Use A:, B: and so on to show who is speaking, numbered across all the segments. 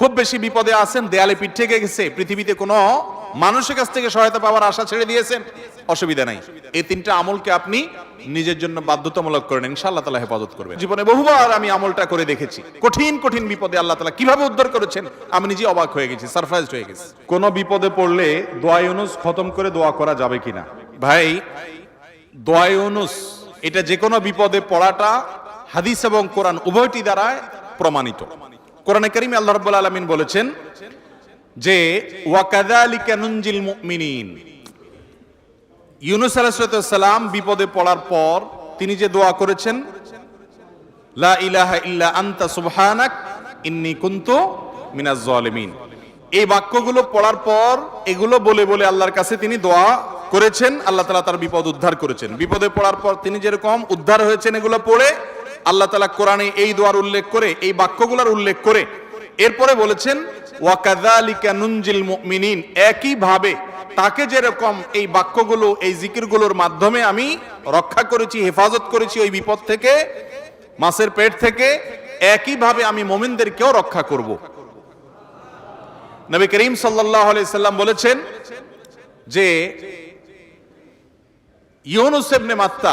A: খুব বেশি বিপদে আছেন, দেয়ালে পিঠ থেকে গেছে, পৃথিবীতে কোনো মানুষের কাছ থেকে সহায়তা পাওয়ার আশা ছেড়ে দিয়েছেন, অসুবিধা নাই। এই তিনটা আমলকে আপনি নিজের জন্য বাধ্যতামূলক করেন, ইনশাআল্লাহ তালা হেফাজত করবেন। জীবনে বহুবার আমি আমলটা করে দেখেছি, কঠিন কঠিন বিপদে আল্লাহ তালা কীভাবে উদ্ধার করেছেন, আমি নিজে অবাক হয়ে গেছি, সারপ্রাইজড হয়ে গেছি।
B: কোনো বিপদে পড়লে দোয়া ইউনুস খতম করে দোয়া করা যাবে কিনা?
A: ভাই দোয়ায়নুস এটা যে কোনো বিপদে পড়াটা হাদিস এবং কোরআন উভয়টি দ্বারায় প্রমাণিত। কোরআনে করিম আল্লাহ রাব্বুল আলামিন বলেছেন যে, ওয়াকাযালিকা নুনজিল মুমিনিন। ইউনুস আলাইহিস সালাম বিপদে পড়ার পর তিনি যে দোয়া করেছেন, লা ইলাহা ইল্লা আনতা সুবহানাক, ইন্নী কুনতু মিনাজ জালিমিন। এই বাক্যগুলো পড়ার পর এগুলো বলে বলে আল্লাহর কাছে তিনি দোয়া করেছেন, আল্লাহ তালা তার বিপদ উদ্ধার করেছেন। বিপদে পড়ার পর তিনি যেরকম উদ্ধার হয়েছেন এগুলো পড়ে আল্লাহ তালা কোরআনে এই দোয়ার উল্লেখ করে, এই বাক্যগুলোর উল্লেখ করে, এরপরে বলেছেন ওয়াকাযালিকা নুনজিল মুমিনিন একই ভাবে তাকে যেরকম এই বাক্যগুলো, এই জিকিরগুলোর মাধ্যমে আমি রক্ষা করেছি, হেফাজত করেছি ওই বিপদ থেকে পেট থেকে একইভাবে আমি মোমিনদেরকেও রক্ষা করব। নবী করিম সাল্লাম বলেছেন যে, ইউনুস ইবনে মাত্তা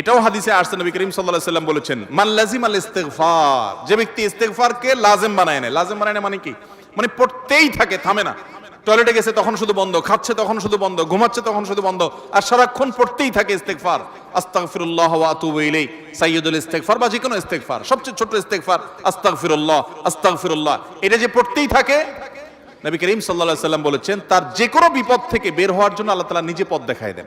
A: এটাও হাদিসে আসছে, নবী করিম আলাইহি সাল্লাম বলেছেন, মান লাজিম আল ইস্তেগফার যে ব্যক্তি ইস্তেগফারকে লাজিম বানায় নেয়। লাজিম বানায় নেয় মানে কি? মানে পড়তেই থাকে, থামে না। টয়লেটে গেছে তখন শুধু বন্ধ, খাচ্ছে তখন শুধু বন্ধ, ঘুমাচ্ছে তখন শুধু বন্ধ, আর সারাক্ষণ পড়তেই থাকে ইস্তেগফার। আস্তাগফিরুল্লাহ ওয়া আতুবু ইলাই সাইয়্যিদুল ইস্তেগফার বা যে কোনো ইস্তেগফার, সবচেয়ে ছোট ইস্তেগফার, আস্তাগফিরুল্লাহ আস্তাগফিরুল্লাহ। এটা যে পড়তেই থাকে, নবী করিম সাল্লাল্লাহু আলাইহি সাল্লাম বলেছেন, তার যে কোনো বিপদ থেকে বের হওয়ার জন্য আল্লাহ তাআলা নিজে পথ দেখায় দেন।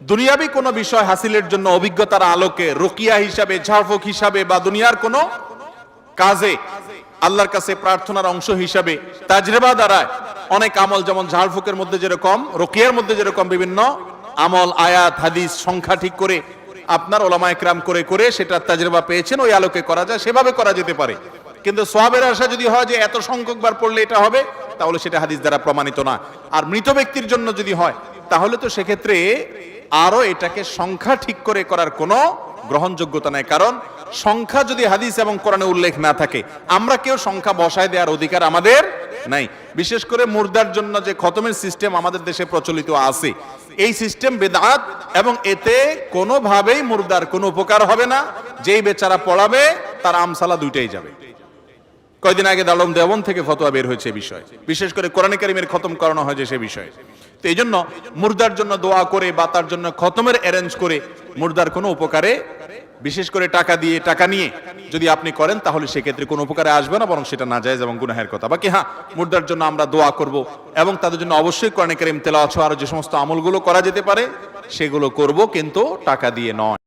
A: দুনিয়াবি কোনো বিষয় হাসিলের জন্য অভিজ্ঞতার আলোকে রকিয়া হিসাবে, ঝাড়ফুক হিসাবে বা দুনিয়ার কোনো কাজে আল্লাহর কাছে প্রার্থনার অংশ হিসাবে তাজরেবা দ্বারা অনেক আমল যেমন ঝাড়ফুকের মধ্যে যেরকম, রকিয়ার মধ্যে যেরকম বিভিন্ন আমল, আয়াত, হাদিস, সংখ্যা ঠিক করে আপনার ওলামা একরাম করে করে সেটা তাজরেবা পেয়েছেন, ওই আলোকে করা যায়, সেভাবে করা যেতে পারে। কিন্তু সোয়াবের আশা যদি হয় যে এত সংখ্যক বার পড়লে এটা হবে, তাহলে সেটা হাদিস দ্বারা প্রমাণিত না। আর মৃত ব্যক্তির জন্য যদি হয়, তাহলে তো সেক্ষেত্রে আরও এটাকে সংখ্যা ঠিক করে করার কোনো গ্রহণযোগ্যতা নাই। কারণ সংখ্যা যদি হাদিস এবং কোরআনে উল্লেখ না থাকে, আমরা কেউ সংখ্যা বসায় দেওয়ার অধিকার আমাদের নাই। বিশেষ করে মুর্দার জন্য যে খতমের সিস্টেম আমাদের দেশে প্রচলিত আছে, এই সিস্টেম বেদাত এবং এতে কোনোভাবেই মুর্দার কোনো উপকার হবে না। যেই বেচারা পড়াবে, তার আমসালা দুইটাই যাবে। কয়দিন আগে দালম দেওবন থেকে ফতোয়া বের হয়েছে বিষয়। বিশেষ করে কোরআন কারিমের খতম করানো হয়েছে সে বিষয়ে। তো এই জন্য মুর্দার জন্য দোয়া করে বা তার জন্য খতমের অ্যারেঞ্জ করে মুর্দার কোনো উপকারে, বিশেষ করে টাকা দিয়ে টাকা নিয়ে যদি আপনি করেন, তাহলে সেক্ষেত্রে কোনো উপকারে আসবে না, বরং সেটা না যায় এবং গুনাহের কথা। বাকি হ্যাঁ মুর্দার জন্য আমরা দোয়া করব এবং তাদের জন্য অবশ্যই কর্ণেকের আর আরও যে সমস্ত আমলগুলো করা যেতে পারে, সেগুলো করব, কিন্তু টাকা দিয়ে নয়।